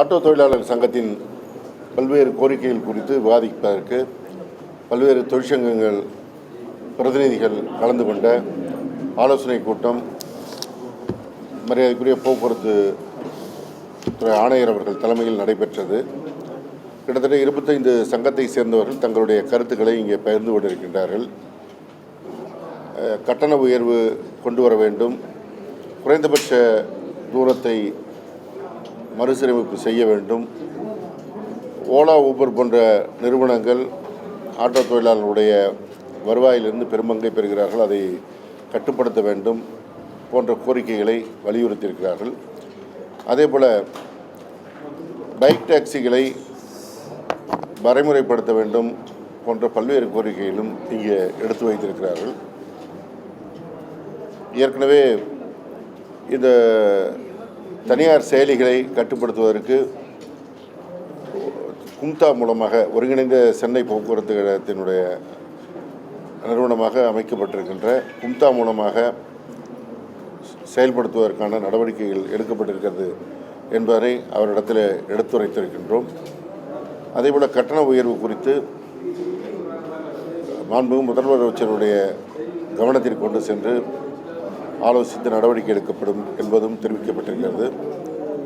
Auto தொழிலாளர் சங்கத்தின் பல்வேறு கோரிக்கைகள் குறித்து விவாதிப்பதற்கு பல்வேறு தொழிற்சங்கங்கள் பிரதிநிதிகள் கலந்து கொண்ட ஆலோசனை கூட்டம் மரியாதைக்குரிய போக்குவரத்து துறை ஆணையர் அவர்கள் தலைமையில் நடைபெற்றது. கிட்டத்தட்ட இருபத்தைந்து சங்கத்தை சேர்ந்தவர்கள் தங்களுடைய கருத்துக்களை இங்கே பகிர்ந்து கொண்டிருக்கின்றார்கள். கட்டண உயர்வு கொண்டு வர வேண்டும். குறைந்தபட்ச தூரத்தை மறுசீரமைப்பு செய்ய வேண்டும். ஓலா ஊபர் போன்ற நிறுவனங்கள் ஆட்டோ தொழிலாளர்களுடைய வருவாயிலிருந்து பெரும்பங்கை பெறுகிறார்கள். அதை கட்டுப்படுத்த வேண்டும் போன்ற கோரிக்கைகளை வலியுறுத்தியிருக்கிறார்கள். அதேபோல் பைக் டாக்ஸிகளை வரைமுறைப்படுத்த வேண்டும் போன்ற பல்வேறு கோரிக்கைகளும் இங்கே எடுத்து வைத்திருக்கிறார்கள். ஏற்கனவே இந்த தனியார் செயலிகளை கட்டுப்படுத்துவதற்கு கும்தா மூலமாக ஒருங்கிணைந்த சென்னை போக்குவரத்து கழகத்தினுடைய நிறுவனமாக அமைக்கப்பட்டிருக்கின்ற கும்தா மூலமாக செயல்படுத்துவதற்கான நடவடிக்கைகள் எடுக்கப்பட்டிருக்கிறது என்பதை அவரிடத்தில் எடுத்துரைத்திருக்கின்றோம். அதேபோல் கட்டண உயர்வு குறித்து மாண்புமிகு முதல்வர் அமைச்சருடைய கவனத்திற்கு கொண்டு சென்று ஆலோசித்து நடவடிக்கை எடுக்கப்படும் என்பதும் தெரிவிக்கப்பட்டிருக்கிறது.